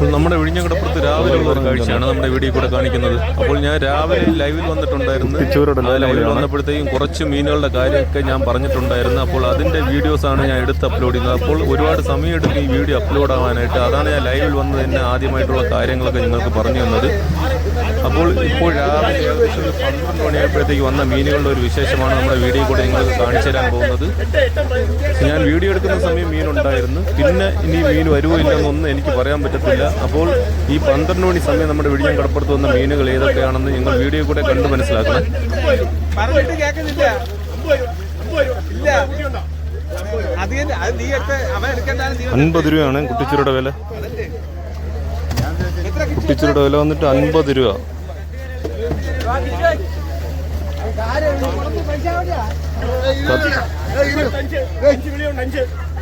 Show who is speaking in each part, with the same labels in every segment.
Speaker 1: അപ്പോൾ നമ്മുടെ വിഴിഞ്ഞകടപ്പുറത്ത് രാവിലെ ഉള്ള ഒരു കാഴ്ചയാണ് നമ്മുടെ വീഡിയോ കൂടെ കാണിക്കുന്നത്. അപ്പോൾ ഞാൻ രാവിലെ ലൈവിൽ വന്നിട്ടുണ്ടായിരുന്നു. ലൈവിൽ വന്നപ്പോഴത്തേക്കും കുറച്ച് മീനുകളുടെ കാര്യമൊക്കെ ഞാൻ പറഞ്ഞിട്ടുണ്ടായിരുന്നു. അപ്പോൾ അതിന്റെ വീഡിയോസാണ് ഞാൻ എടുത്ത് അപ്ലോഡ് ചെയ്യുന്നത്. അപ്പോൾ ഒരുപാട് സമയം എടുക്കും ഈ വീഡിയോ അപ്ലോഡ് ആവാനായിട്ട് അതാണ് ഞാൻ ലൈവിൽ വന്ന് തന്നെ ആദ്യമായിട്ടുള്ള കാര്യങ്ങളൊക്കെ നിങ്ങൾക്ക് പറഞ്ഞു തന്നത്. അപ്പോൾ ഇപ്പോൾ രാവിലെ ഏകദേശം ഒരു പന്ത്രണ്ട് മണിയായപ്പോഴത്തേക്ക് വന്ന മീനുകളുടെ ഒരു വിശേഷമാണ് നമ്മുടെ വീഡിയോ കൂടെ നിങ്ങൾക്ക് കാണിച്ചു തരാൻ പോകുന്നത്. ഞാൻ വീഡിയോ എടുക്കുന്ന സമയം മീനുണ്ടായിരുന്നു. പിന്നെ ഇനി മീൻ വരുമോ ഇല്ലെന്നൊന്നും എനിക്ക് പറയാൻ പറ്റത്തില്ല. അപ്പോൾ ഈ പന്ത്രണ്ട് മണി സമയം നമ്മുടെ വിഴിഞ്ഞം കടപ്പുറത്ത് വന്ന മീനുകൾ ഏതൊക്കെയാണെന്ന് നിങ്ങൾ വീഡിയോ കൂടെ കണ്ട് മനസ്സിലാക്കണം അൻപത് രൂപയാണ് കുട്ടിച്ചൂരുടെ വില കുട്ടിച്ചൂരുടെ വില വന്നിട്ട് അൻപത് രൂപ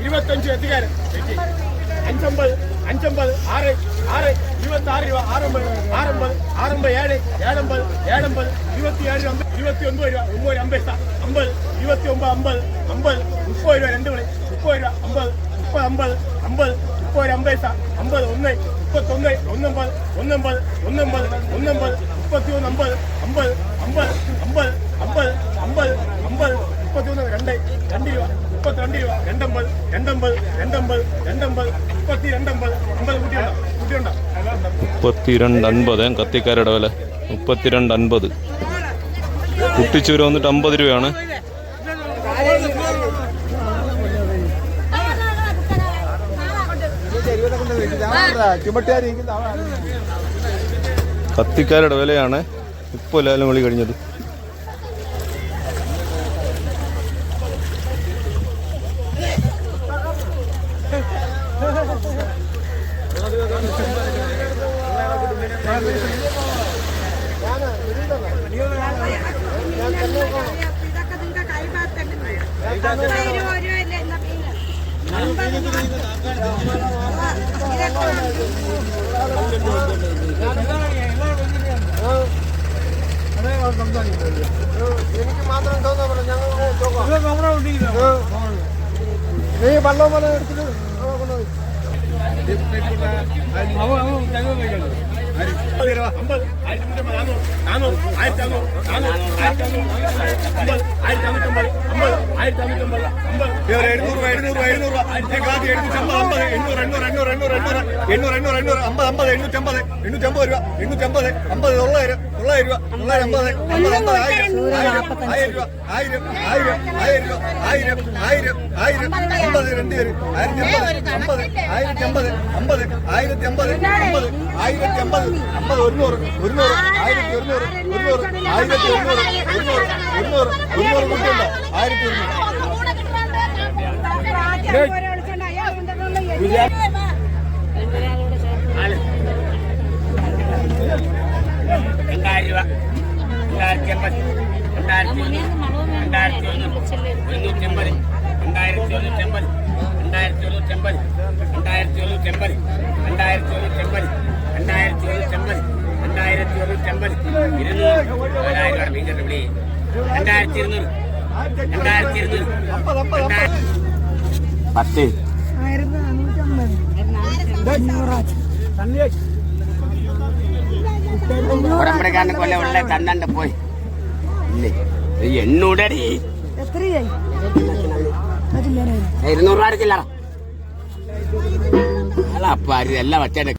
Speaker 2: ഇരുപത്തഞ്ച് എത്തിക്കാരൻ അഞ്ചമ്പത് அஞ்சம்பது ஆறு ஆறு இருபத்தி ஆறு ஆறம்பது ஆறம்பது ஆறம்பது ஏழு ஏழம்பது ஏழம்பது இருபத்தி ஏழு இருபத்தி ஒன்பது ரூபா ஒன்பது ஐம்பது ஐம்பது இருபத்தி ஒன்பது ஐம்பது ஐம்பது முப்பது ரூபா ரெண்டு மணி முப்பது ரூபா ஐம்பது முப்பது ஐம்பது ஐம்பது முப்பது ஐம்பது ஐம்பது ஒன்று முப்பத்தொன்று ஒன்னம்பது ஒன்னம்பது ஒன்னம்பது ஒன்னம்பது முப்பத்தி ஒன்று ஐம்பது ஐம்பது ஐம்பது ஐம்பது ஐம்பது ஐம்பது ஐம்பது അമ്പത് രണ്ട് രണ്ട് രൂപ മുപ്പത്തിരണ്ട് രൂപ രണ്ടമ്പത് രണ്ടമ്പത് രണ്ടമ്പത് രണ്ടമ്പത് മുപ്പത്തി രണ്ടമ്പത് അമ്പത് കുട്ടിയുണ്ടോ? കുട്ടിയുണ്ടോ?
Speaker 1: മുപ്പത്തിരണ്ട് അൻപത് കത്തിക്കാരുടെ വില? മുപ്പത്തിരണ്ട് അൻപത്. കുട്ടിച്ചൂര് വന്നിട്ട് അമ്പത് രൂപയാണ്. കത്തിക്കാരുടെ വിലയാണ് ഇപ്പോൾ ലേലം വിളി കഴിഞ്ഞത്.
Speaker 3: എനിക്ക് മാത്രം തോന്നുന്നു ഞങ്ങൾ നീ വെള്ളം പോലെ എടുത്തിട്ട് കൊണ്ടുപോയി
Speaker 2: അമ്പത് ആയിരത്തി മുന്നൂറ്റമ്പത് നാനൂറ്. നാനൂറ്. ആയിരത്തി അഞ്ഞൂറ് ആയിരത്തി അഞ്ഞൂറ് അമ്പത്. ആയിരത്തി അഞ്ഞൂറ്റമ്പത് അമ്പത് ആയിരത്തി അഞ്ഞൂറ്റമ്പത് അമ്പത്
Speaker 4: എഴുന്നൂറ് എഴുന്നൂറ് എഴുന്നൂറ് എഴുന്നൂറ് എഴുന്നൂറ്റമ്പത് അമ്പത് എണ്ണൂറ് എണ്ണൂറ് എണ്ണൂറ് എണ്ണൂറ് എണ്ണൂറ് എണ്ണൂറ് എണ്ണൂറ് എണ്ണൂറ് അമ്പത് അമ്പത് എണ്ണൂറ്റമ്പത് എണ്ണൂറ്റമ്പത് രൂപ എണ്ണൂറ്റമ്പത് അമ്പത് തൊള്ളായിരം തൊള്ളായിരം രൂപ തൊള്ളായിരം അമ്പത് അമ്പത് അമ്പത് ആയിരം ആയിരം രൂപ ആയിരം ആയിരം ആയിരം രൂപ ആയിരം ആയിരം ആയിരം അമ്പത് രണ്ട് പേര് ആയിരത്തി അമ്പത് അമ്പത് ആയിരത്തി അമ്പത് അമ്പത് ആയിരത്തി അമ്പത് അമ്പത് ആയിരത്തി അമ്പത് അമ്പത് ഒരുന്നൂറ് ഒരുന്നൂറ് ആയിരത്തി ഒരുന്നൂറ് ഒരുന്നൂറ് ആയിരത്തി ഒരുന്നൂറ് ഒരുന്നൂറ് ഒരുന്നൂറ് ഒരുന്നൂറ് കുട്ടിയുണ്ടോ ആയിരത്തി ഒരുന്നൂറ്.
Speaker 5: രണ്ടായിരത്തി ഒരുന്നൂറ്റി എൺപത് രണ്ടായിരത്തി ഒരുന്നൂറ്റി എൺപത് രണ്ടായിരത്തി ഒരുന്നൂറ്റി എൺപത് രണ്ടായിരത്തി ഒരുന്നൂറ്റി എൺപത് രണ്ടായിരത്തി ഒരുന്നൂറ്റി എൺപത് രണ്ടായിരത്തി ഒരുന്നൂറ്റി എൺപത് രണ്ടായിരത്തി ഒരുന്നൂറ്റി എൺപത് ഇരുന്നൂറ് ഏഴായിരം രൂപ കൊല്ല ഉള്ള തന്നണ്ട് പോയി ഇല്ലേ എണ്ണൂടടി ഇരുന്നൂറ് രൂപ. ചില്ലറ അല്ല അപ്പൊ എല്ലാം വച്ചേന്റെ